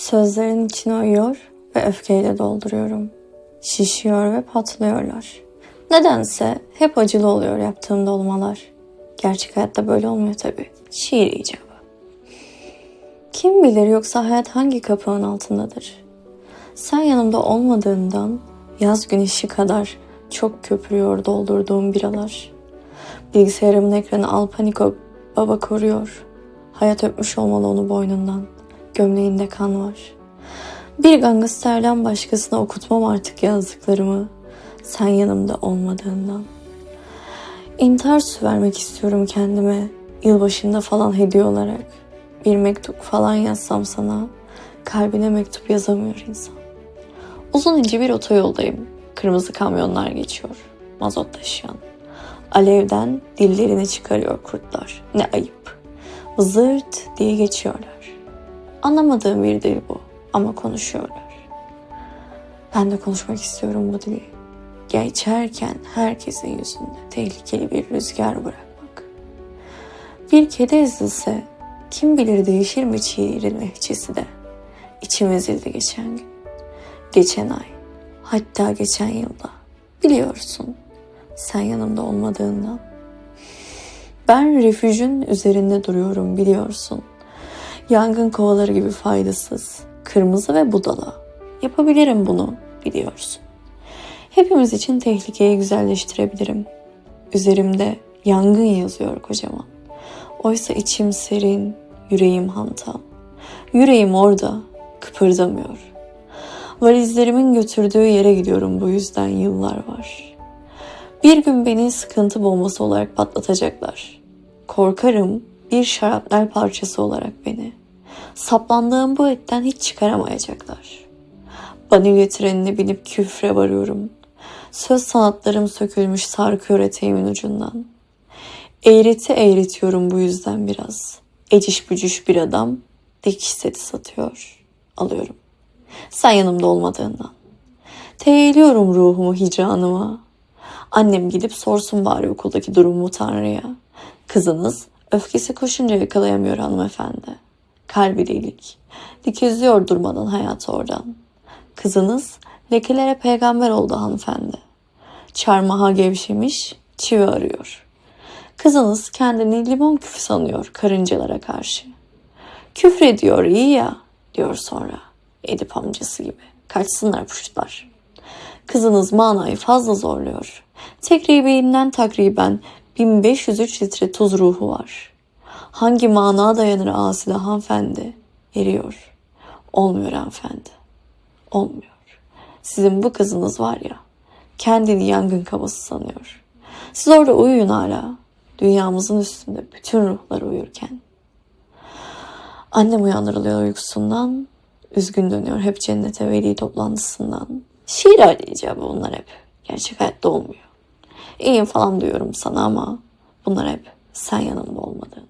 Sözlerin içine uyuyor ve öfkeyle dolduruyorum. Şişiyor ve patlıyorlar. Nedense hep acılı oluyor yaptığım dolmalar. Gerçek hayatta böyle olmuyor tabii. Şiir icabı. Kim bilir yoksa hayat hangi kapağın altındadır? Sen yanımda olmadığından yaz güneşi kadar çok köpürüyor doldurduğum biralar. Bilgisayarımın ekranı Alpaniko baba koruyor. Hayat öpmüş olmalı onu boynundan. Gömleğinde kan var. Bir gangsterden başkasına okutmam artık yazdıklarımı. Sen yanımda olmadığından. İntihar su vermek istiyorum kendime. Yılbaşında falan hediye olarak. Bir mektup falan yazsam sana. Kalbine mektup yazamıyor insan. Uzun ince bir otoyoldayım. Kırmızı kamyonlar geçiyor. Mazot taşıyan. Alevden dillerini çıkarıyor kurtlar. Ne ayıp. Zırt diye geçiyorlar. Anlamadığım bir dil bu ama konuşuyorlar. Ben de konuşmak istiyorum bu dili. Geçerken herkesin yüzünde tehlikeli bir rüzgar bırakmak. Bir kedi ezilse kim bilir değişir mi çiğirin lehçesi de. İçim ezildi geçen gün. Geçen ay. Hatta geçen yılda. Biliyorsun. Sen yanımda olmadığından. Ben refüjün üzerinde duruyorum biliyorsun. Yangın kovaları gibi faydasız. Kırmızı ve budala. Yapabilirim bunu biliyorsun. Hepimiz için tehlikeyi güzelleştirebilirim. Üzerimde yangın yazıyor kocaman. Oysa içim serin, yüreğim hantal. Yüreğim orada, kıpırdamıyor. Valizlerimin götürdüğü yere gidiyorum bu yüzden yıllar var. Bir gün beni sıkıntı bombası olarak patlatacaklar. Korkarım bir şarapnel parçası olarak beni. Saplandığım bu etten hiç çıkaramayacaklar. Vanilya trenine binip küfre varıyorum. Söz sanatlarım sökülmüş sarkıyor eteğimin ucundan. Eğreti eğretiyorum bu yüzden biraz. Eciş bücüş bir adam dikiş seti satıyor. Alıyorum. Sen yanımda olmadığından. Teyliyorum ruhumu hicranıma. Annem gidip sorsun bari okuldaki durumumu Tanrı'ya. Kızınız öfkesi koşunca yakalayamıyor hanımefendi. Kalbi delik. Dikizliyor durmadan hayatı oradan. Kızınız lekelere peygamber oldu hanımefendi. Çarmıha gevşemiş, çivi arıyor. Kızınız kendini limon küfü sanıyor karıncalara karşı. Küfrediyor iyi ya diyor sonra. Edip amcası gibi. Kaçsınlar puştlar. Kızınız manayı fazla zorluyor. Tekribinden takriben 1503 litre tuz ruhu var. Hangi mana dayanır asile hanımefendi? Eriyor. Olmuyor hanımefendi. Olmuyor. Sizin bu kızınız var ya, kendini yangın kabası sanıyor. Siz orada uyuyun hala. Dünyamızın üstünde bütün ruhlar uyurken. Annem uyandırılıyor uykusundan. Üzgün dönüyor hep cennete veli toplantısından. Şiir arayacağım bunlar hep. Gerçek hayatta olmuyor. İyiyim falan diyorum sana ama bunlar hep sen yanımda olmadığın.